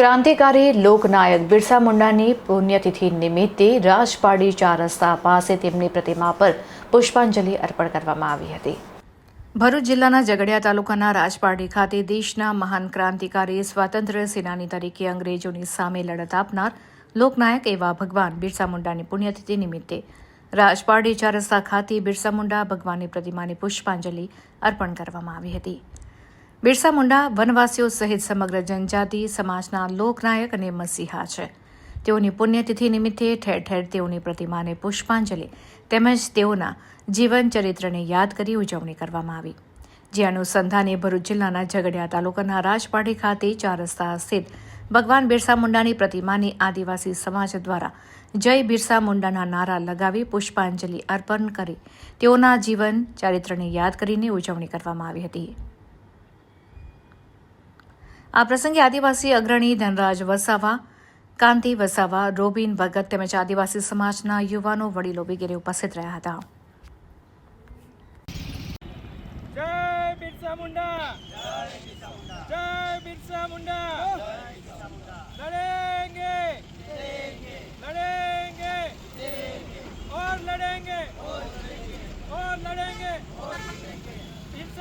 ક્રાંતિકારી લોકનાયક બિરસા મુંડાની પુણ્યતિથિ નિમિત્તે રાજપાડી ચાર રસ્તા પાસે તેમની પ્રતિમા પર પુષ્પાંજલિ અર્પણ કરવામાં આવી હતી. ભરૂચ જિલ્લાના ઝઘડિયા તાલુકાના રાજપારડી ખાતે દેશના મહાન ક્રાંતિકારી સ્વાતંત્ર્ય સેનાની તરીકે અંગ્રેજોની સામે લડત આપનાર લોકનાયક એવા ભગવાન બિરસા મુંડાની પુણ્યતિથિ નિમિત્તે રાજપારડી ચાર રસ્તા ખાતે બિરસા મુંડા ભગવાનની પ્રતિમાને પુષ્પાંજલિ અર્પણ કરવામાં આવી હતી. બિરસા મુંડા વનવાસીઓ સહિત સમગ્ર જનજાતિ, સમાજના લોકનાયક અને મસીહા છે. તેઓની પુણ્યતિથિ નિમિત્તે ઠેર ઠેર તેઓની પ્રતિમાને પુષ્પાંજલિ તેમજ તેઓના જીવન ચરિત્રને યાદ કરી ઉજવણી કરવામાં આવી. જે અનુસંધાને ભરૂચ જિલ્લાના ઝઘડિયા તાલુકાના રાજપાડી ખાતે ચાર રસ્તા સ્થિત ભગવાન બિરસા મુંડાની પ્રતિમાની આદિવાસી સમાજ દ્વારા જય બિરસા મુંડાના નારા લગાવી પુષ્પાંજલિ અર્પણ કરી તેઓના જીવન, ચરિત્રને યાદ કરીને ઉજવણી કરવામાં આવી હતી. આ પ્રસંગે આદિવાસી અગ્રણી ધનરાજ વસાવા, કાંતિ વસાવા, રોબિન ભગત તેમજ આદિવાસી સમાજના યુવાનો, વડીલો વગેરે ઉપસ્થિત રહ્યા હતા. જય બિરસા મુંડા! જય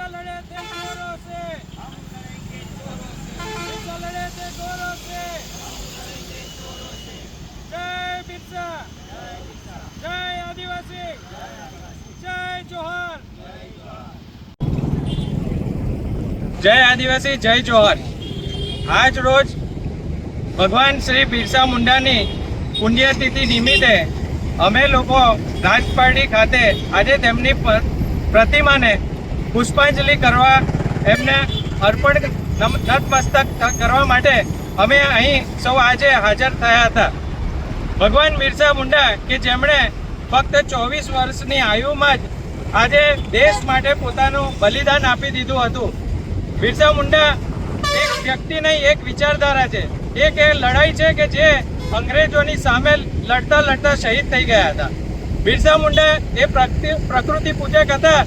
लड़े से જય આદિવાસી, જય જોહર. આજ રોજ ભગવાન શ્રી બિરસા મુંડાની પુણ્યતિથિ નિમિત્તે અમે લોકો રાજપારડી ખાતે આજે તેમની પ્રતિમાને પુષ્પાંજલિ કરવા એમને અર્પણ નતમસ્તક કરવા માટે અમે અહીં સૌ આજે હાજર થયા હતા. ભગવાન બિરસા મુંડા કે જેમણે ફક્ત ચોવીસ વર્ષની આયુમાં જ આજે દેશ માટે પોતાનું બલિદાન આપી દીધું હતું. બિરસા મુંડા એક વ્યક્તિ નહીં, એક વિચારધારા છે. એક એ લડાઈ છે કે જે અંગ્રેજોની સામે લડતા લડતા શહીદ થઈ ગયા હતા. બિરસા મુંડા એ પ્રકૃતિ પૂજક હતા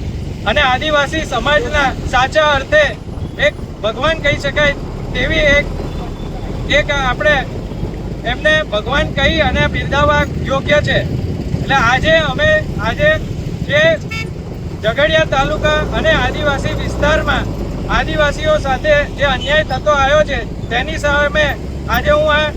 અને આદિવાસી સમાજના સાચા અર્થે એક ભગવાન કહી શકાય તેવી એક એક આપણે એમને ભગવાન કહી અને બિરદાવવા યોગ્ય છે. એટલે આજે અમે, આજે જે ઝઘડિયા તાલુકા અને આદિવાસી વિસ્તારમાં આદિવાસીઓ સાથે જે અન્યાય થતો આવ્યો છે, તેની સામે આજે હું આ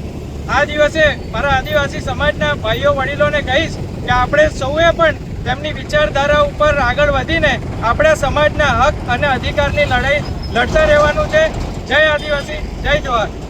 આ દિવસે મારા આદિવાસી સમાજના ભાઈઓ વડીલોને કહીશ કે આપણે સૌએ પણ તેમની વિચારધારા ઉપર આગળ વધીને આપણા સમાજના હક અને અધિકારની લડાઈ લડતા રહેવાનું છે. જય આદિવાસી જય જવાહર